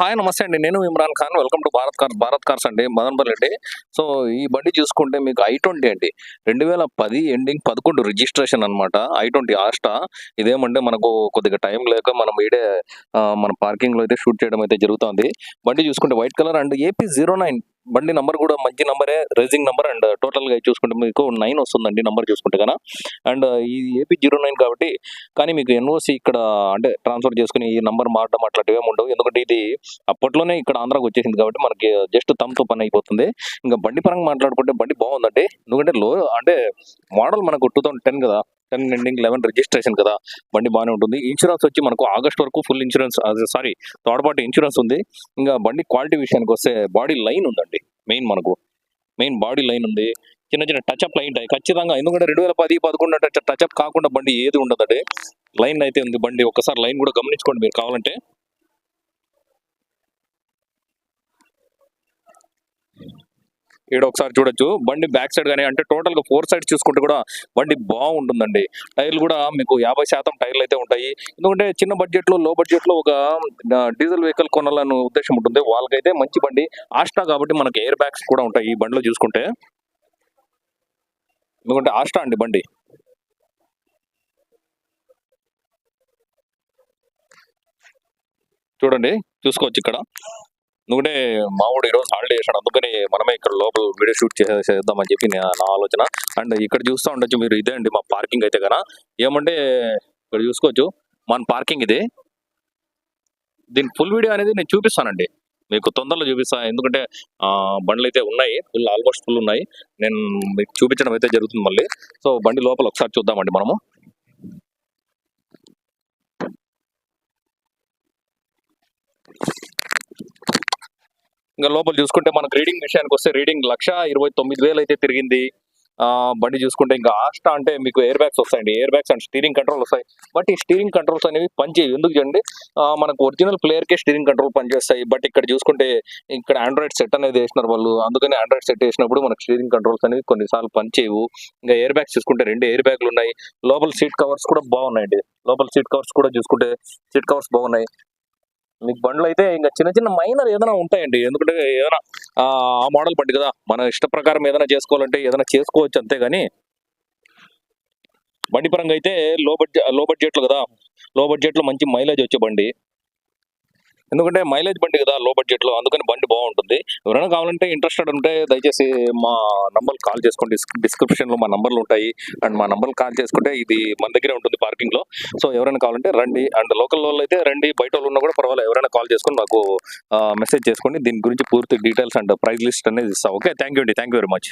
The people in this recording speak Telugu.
హాయ్ నమస్తే అండి. నేను Imran Khan. Welcome to Bharat Cars Bharat Cars అండి. మదన్ అండి సో ఈ బండి చూసుకుంటే మీకు ఐ ట్వంటీ అండి. రెండు వేల పది ఎండింగ్ పదకొండు రిజిస్ట్రేషన్ అనమాట ఐ ట్వంటీ ఆస్టా ఇదేమంటే మనకు కొద్దిగా టైం లేక మనం ఈడే మన పార్కింగ్లో అయితే షూట్ చేయడం అయితే జరుగుతుంది. బండి చూసుకుంటే white colour and AP zero nine బండి నంబర్ కూడా మంచి నంబరే రేసింగ్ నంబర్ అండ్ టోటల్గా చూసుకుంటే మీకు నైన్ వస్తుందండి నంబర్ చూసుకుంటే కదా అండ్ ఈ ఏపీ జీరో నైన్ కాబట్టి కానీ మీకు ఎన్ఓసి ఇక్కడ అంటే ట్రాన్స్ఫర్ చేసుకుని ఈ నంబర్ మారడం అట్లాంటివి ఏమి ఉండవు. ఎందుకంటే ఇది అప్పట్లోనే ఇక్కడ ఆంధ్రాకి వచ్చేసింది కాబట్టి మనకి జస్ట్ తమ్తో పని అయిపోతుంది. ఇంకా బండి పరంగా మాట్లాడుకుంటే బండి బాగుందండి. ఎందుకంటే లో అంటే మోడల్ మనకు టూ థౌసండ్ టెన్ కదా. టెన్ ఎండింగ్ లెవెన్ రిజిస్ట్రేషన్ కదా. బండి బాగానే ఉంటుంది. ఇన్సూరెన్స్ వచ్చి మనకు ఆగస్ట్ వరకు full insurance sorry third party insurance ఉంది. ఇంకా బండి క్వాలిటీ విషయానికి వస్తే బాడీ లైన్ ఉందండి మెయిన్ మనకు. మెయిన్ బాడీ లైన్ ఉంది. చిన్న చిన్న టచ్అప్ లైన్ ఉంటాయి. ఖచ్చితంగా ఎందుకంటే రెండు వేల పది పదకొండు అంటే టచ్అప్ కాకుండా బండి ఏది ఉండదండి. లైన్ అయితే ఉంది. బండి ఒకసారి లైన్ కూడా గమనించుకోండి మీరు కావాలంటే. ఇక్కడ ఒకసారి చూడొచ్చు. బండి బ్యాక్ సైడ్ కానీ అంటే టోటల్గా ఫోర్ సైడ్ చూసుకుంటే కూడా బండి బాగుంటుందండి. టైర్లు కూడా మీకు యాభై శాతం టైర్లు అయితే ఉంటాయి. ఎందుకంటే చిన్న బడ్జెట్లో లో బడ్జెట్లో ఒక డీజిల్ వెహికల్ కొనాలని ఉద్దేశం ఉంటుంది. వాళ్ళకైతే మంచి బండి. ఆస్టా కాబట్టి మనకి ఎయిర్ బ్యాగ్స్ కూడా ఉంటాయి ఈ బండిలో చూసుకుంటే. ఎందుకంటే ఆస్టా అండి బండి. చూడండి. చూసుకోవచ్చు ఇక్కడ. ఎందుకంటే మావాడు ఈరోజు హాలిడే చేశాడు. అందుకని మనమే ఇక్కడ లోపల వీడియో షూట్ చేసేద్దామని చెప్పి నా ఆలోచన. అండ్ ఇక్కడ చూస్తూ ఉండొచ్చు మీరు ఇదే అండి మా పార్కింగ్ అయితే కదా ఏమంటే ఇక్కడ చూసుకోవచ్చు. మన పార్కింగ్ ఇది. దీని ఫుల్ వీడియో అనేది నేను చూపిస్తానండి. మీకు తొందరలో చూపిస్తా. ఎందుకంటే బండ్లు అయితే ఉన్నాయి. ఫుల్ ఆల్మోస్ట్ ఫుల్ ఉన్నాయి. నేను మీకు చూపించడం అయితే జరుగుతుంది మళ్ళీ. సో బండి లోపల ఒకసారి చూద్దామండి మనము. ఇంకా లోపల చూసుకుంటే మన రీడింగ్ విషయానికి వస్తే రీడింగ్ లక్ష ఇరవై తొమ్మిది వేలు అయితే తిరిగింది. ఆ, బండి చూసుకుంటే ఇంకా ఆస్టా అంటే మీకు ఎయిర్ బ్యాగ్స్ వస్తాయండి. Air bags and steering control వస్తాయి. బట్ ఈ స్టీరింగ్ కంట్రోల్స్ అనేవి పనిచేయవు. ఎందుకు చూడండి? మనకు ఒరిజినల్ ప్లేయర్కే స్టీరింగ్ కంట్రోల్ పనిచేస్తాయి. బట్ ఇక్కడ చూసుకుంటే ఇక్కడ ఆండ్రాయిడ్ సెట్ అనేది వేసినారు వాళ్ళు. అందుకని ఆండ్రాయిడ్ సెట్ వేసినప్పుడు మనకు స్టీరింగ్ కంట్రోల్స్ అనేవి కొన్నిసార్లు పనిచేయవు. ఇంకా ఎయిర్ బ్యాగ్స్ చూసుకుంటే రెండు ఎయిర్ బ్యాగ్లు ఉన్నాయి. లోపల సీట్ కవర్స్ కూడా బాగున్నాయండి. లోపల సీట్ కవర్స్ కూడా చూసుకుంటే సీట్ కవర్స్ బాగున్నాయి. మీకు బండ్లు అయితే ఇంకా చిన్న చిన్న మైనర్ ఏదైనా ఉంటాయండి. ఎందుకంటే ఏదైనా ఆ మోడల్ బండి కదా మన ఇష్ట ప్రకారం ఏదైనా చేసుకోవాలంటే ఏదైనా చేసుకోవచ్చు అంతేగాని బండి పరంగా అయితే లో బడ్జెట్లో బడ్జెట్లు కదా లో బడ్జెట్లో మంచి మైలేజ్ వచ్చే బండి. ఎందుకంటే మైలేజ్ బండి కదా లో బడ్జెట్లో అందుకని బండి బాగుంటుంది. ఎవరైనా కావాలంటే ఇంట్రెస్టెడ్ ఉంటే దయచేసి మా నంబర్ కాల్ చేసుకోండి. డిస్క్రిప్షన్లో మా నంబర్లు ఉంటాయి. అండ్ మా నంబర్లు కాల్ చేసుకుంటే ఇది మన దగ్గరే ఉంటుంది పార్కింగ్లో. సో ఎవరైనా కావాలంటే రండి. అండ్ లోకల్ వాళ్ళు అయితే రండి. బయట వాళ్ళు ఉన్నా కూడా పర్వాలేదు. ఎవరైనా కాల్ చేసుకొని మాకు మెసేజ్ చేసుకోండి. దీని గురించి పూర్తి డీటెయిల్స్ అండ్ ప్రైస్ లిస్ట్ అనేది ఇస్తాం. ఓకే థ్యాంక్ యూ అండి. Thank you very much